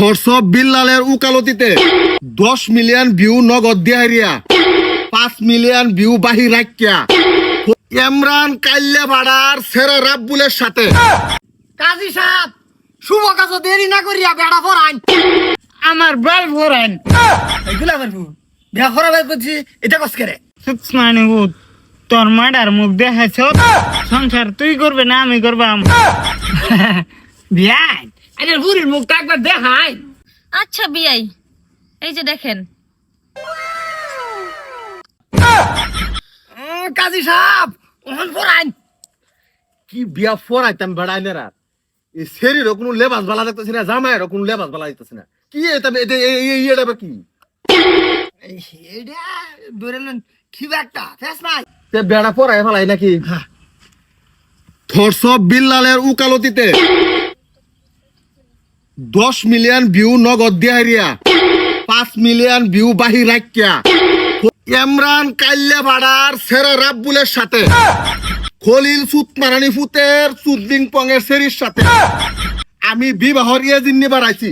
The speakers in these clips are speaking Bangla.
থরসব বিল্লালের উকালতিতে। দশ মিলিয়ন ভিউ নগদ দিয়ারিয়া পাঁচ মিলিয়ন ভিউ বাহি রাখিয়া ইমরান কাল্লে ভাড়ার সেরা রাব্বুলের সাথে। কাজী সাহেব শুভ কাজ দেরি না করিয়া বেড়া পড়াইন আমার বাল ভরান এগুলা পারব বিয়া করা বের করছি এটা কস করে মানে ভূত তোর মাডার মুখ দেখাইছ? সংসার তুই করবে না আমি করবাম। বিয়াই আরে বুড়ির মুখটা একবার দেখাই। আচ্ছা বিয়াই এই যে দেখেন। কাজী সাহেব ওহন পড়াইন কি বিয়া ফরাইতাম বেড়াইলে রাত এই শরীর কোনো লেবাস বালা দেখতেছি না জামাইয়ের কোনো লেবাস বালা দেখতেছি না। কি এটা এটা এই- এই- এটা আবার কি কি একটা ফেস নাই। তে বেড়া পরাই ফেলাই নাকি? থরসব বিল্লালের উকালতিতে। দশ মিলিয়ন ভিউ নগদ দিয়ারিয়া পাঁচ মিলিয়ন ভিউ বাহি রাখিয়া ইমরান কাল্লে ভাড়ার সেরা রাব্বুলের সাথে। খলিল সুত মারানি ফুতের সুদ্দিং পঙের সেরির সাথে। আমি বিবাহর ইয়ে জিন্নি বাড়াইছি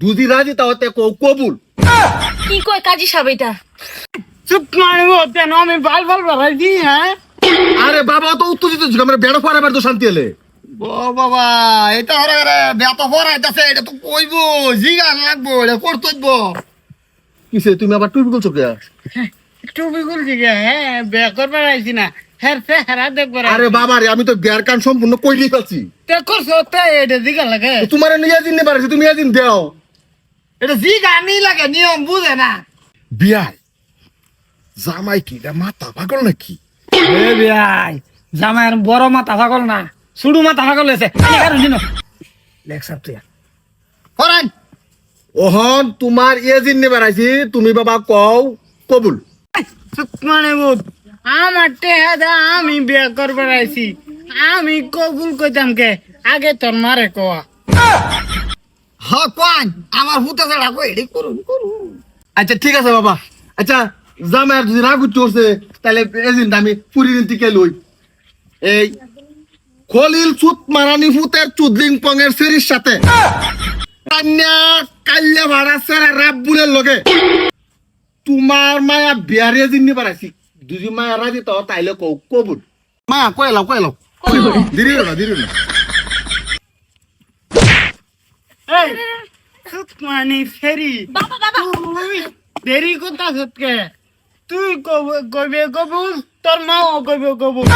দুদি রাজি তাহতে কৌ কবুল। কি কয় কাজী সাহেব এটা? চুপ ভূত কেন আমি বাল বাল বাড়াই দি হ্যাঁ? আরে বাবা তো উত্তেজিত ছিল আমরা বেড়া পরাবার তো শান্তি এলে ও বাবা এটা হরে রে বেতা পড়াইতাছে এটা তো কইবো জিগা লাগবো এটা করতইব কিসে তুমি আবার টুপি কে? হ্যাঁ বে করবার আইছি না। হ্যাঁ চেহারা দেখবার আরে বাবা রে আমি তো বিয়ার কান সম্পূর্ণ কইলি পাচ্ছি তে করছ তে এটা দিকে লাগে। তোমার নিয়ে দিন নেবার তুমি এদিন দেও। এটা জিগা নি লাগে নিয়ম বুঝে না। বিয়াই জামাই কি মাথা পাগল নাকি? বিয়াই জামাইয়ের বড় মাথা পাগল না। শুধু মাথা পাগল হয়েছে কারণ দিন। লেখ সাপ তুই। পড়াইন ওহন তোমার ইয়ে জিন নেবার আইছি তুমি বাবা কও কবুল। চুপ মানে ভূত আমার টেহা দা আমি বিয়ে করবার আইছি। আমি কবুল কইতাম কে? আগে তোর মারে কোয়া হ কোয়ান আমার হুতে ছাড়া কই? এডি করুন করুন। আচ্ছা ঠিক আছে বাবা। আচ্ছা জামাইয়ের যদি রাগ চড়ছে তাহলে এদিন আমি পুরি দিন থেকে লই। এই খলিল চুত মারানি ফুতের চুদলিং পঙের সেরির সাথে। কান্যা কাল্যা ভাড়া সেরা রাব্বুলের লগে। তোমার মায়া বিয়ারে জিন্নি পারাইছি দুজি মায়া রাজি তো তাইলে কও কবুল মায়া কয়ে লাও কয়ে লাও। দিদি না দিদি না এই চুপ মানে ফেরি বাবা বাবা। তুই দেরি কথা সত্যকে তুই কব- কইবে কবুল তোর মাও কবে কবুল।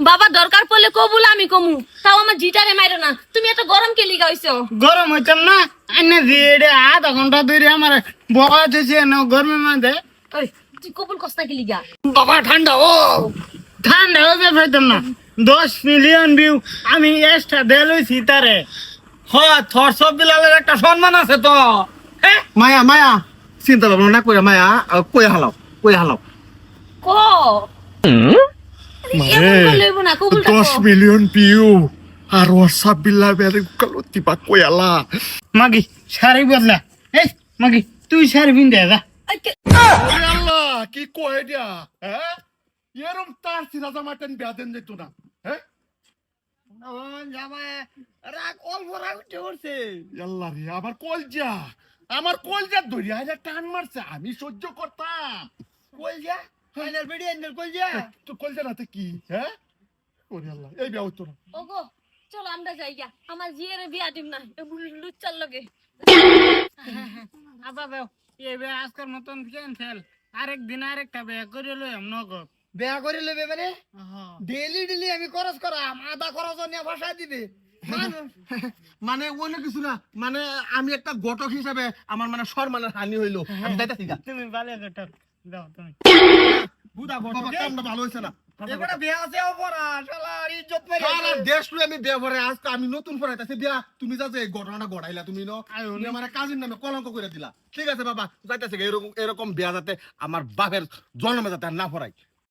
বাবা দরকার পড়লে কবুল আমি কমু। তাও আমার জিটারে মাইরো না। তুমি এত গরম কে লিগা হইছো? গরম হইতাম না। আইনে দিয়ে আধা ঘণ্টা ধরে আমার বকা দিয়েছে না গরমের মধ্যে। তুই কবুল কস্তা কে লিগা? বাবা ঠান্ডা ও। ঠান্ডা হবে পাইতাম না। দশ মিলিয়ন ভিউ আমি এক্সট্রা দেলইছি তারে। হ থর সব বিলালের একটা সম্মান আছে তো। হ্যাঁ মায়া মায়া। চিন্তা ভাবনা না করে মায়া কয়ে হালাও কয়ে হালাও। ক দশ। মিলিয়ন ভিউ আর ওয়াটসঅ্যাপ বিল্লা বেরে কালতি পা কয়ালা মাগি শাড়ি বদলা। এই মাগি তুই শাড়ি পিন্ধে যা। ওরে আল্লাহ কি কয় দিয়া হ্যাঁ? এরম তার সিরা জামাটেন বেদেন যেত না। হ্যাঁ? আমার কলজা। আমার কলজা ধরিয়া টান মারছে আমি সহ্য করতাম। কই ফাইনাল বেডি এন্ডার কই যা তো কলজা নাতে কি হ্যাঁ ওরে আল্লাহ এই বিয়া হইতো না ওগো চলো আমরা যাই গা আমার জিয়ারে বিয়া দিম না লুচ্চার লগে আবা বেও এই বে আজকের মতন ক্যান্সেল আরেক দিন আরেকটা বে করে লইম নগদ বেয়া করে লবে মানে ডেলি ডেলি আমি খরচ করাম আধা খরচ নিয়ে ভাষা দিবে মানে অন্য কিছু না মানে আমি একটা ঘটক হিসাবে আমার মানে সম্মানের হানি হইল। আমি যাইতাছি তুমি ভালো দাও তুমি। বুদা বাবা ভালো হইছে না। এবারে বিয়া আছে অপরা শালার ইজ্জত মেরে সারা দেশ লুই আমি বিয়া ভরে আজকে আমি নতুন ফরাইতাছি বিয়া তুমি যা ঘটনাটা ঘটাইলা তুমি ন তুমি আমার কাজিন নামে কলঙ্ক করে দিলা। ঠিক আছে বাবা যাইতাছে এরকম এরকম বিয়া যাতে আমার বাপের জন্মে যাতে আর না ফরাই